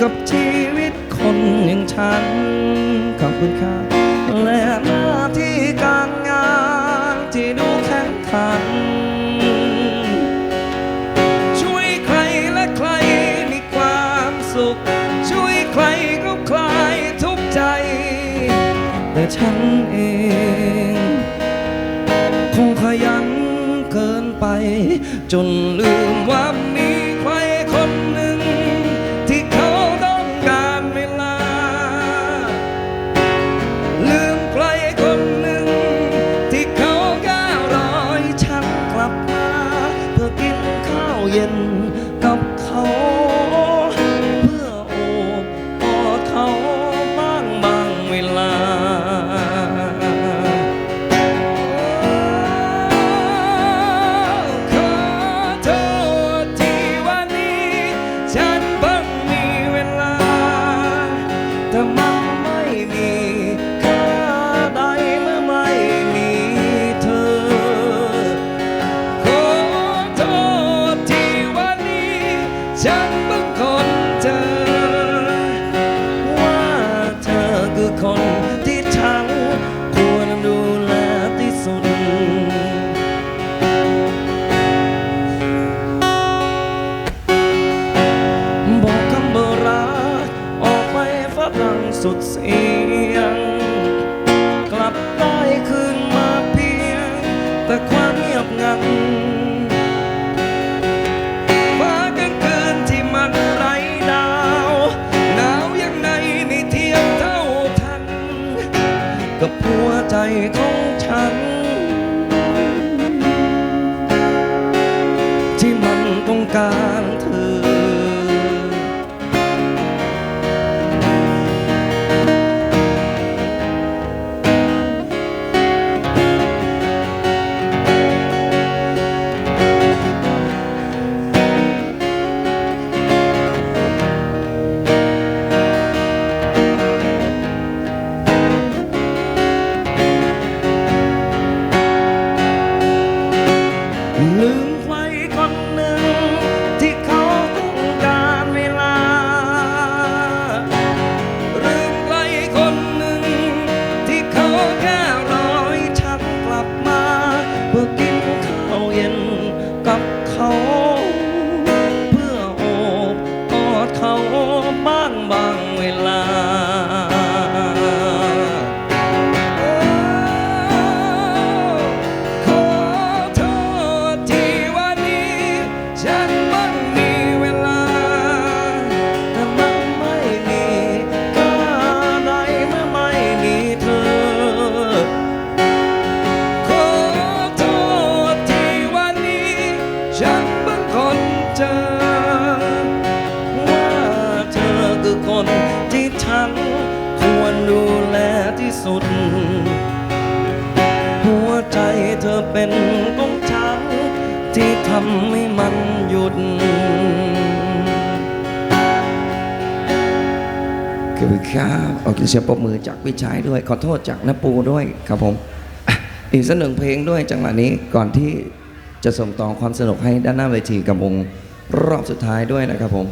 กับชีวิตคนอย่างฉัน ขอบคุณค่ะและหน้าที่การงานที่ดูแข็งขัน ช่วยใครและใครมีความสุข ช่วยใครก็คลายทุกข์ใจ แต่ฉันเอง คงขยันเกินไป จนลืมว่า กับเขา ฉันเพิ่งคนเจอ ว่าเธอคือคนที่ฉันควรดูแลที่สุด บอกคำเบอรักออกไปฝรั่งสุดเสียง กลับได้คืนมาเพียง แต่ความเงียบงัน ใจของฉัน ที่มันต้องการเธอ สุด หัวใจเธอเป็นของฉันที่ทำให้มันหยุดขอบคุณครับโอเคเสียงปรบมือจากพี่ชายด้วย ขอโทษจากน้าปูด้วยครับผม อีกสักหนึ่งเพลงด้วยจังหวะนี้ก่อนที่จะส่งต่อความสนุกให้ด้านหน้าเวทีกับวงรอบสุดท้ายด้วยนะครับผม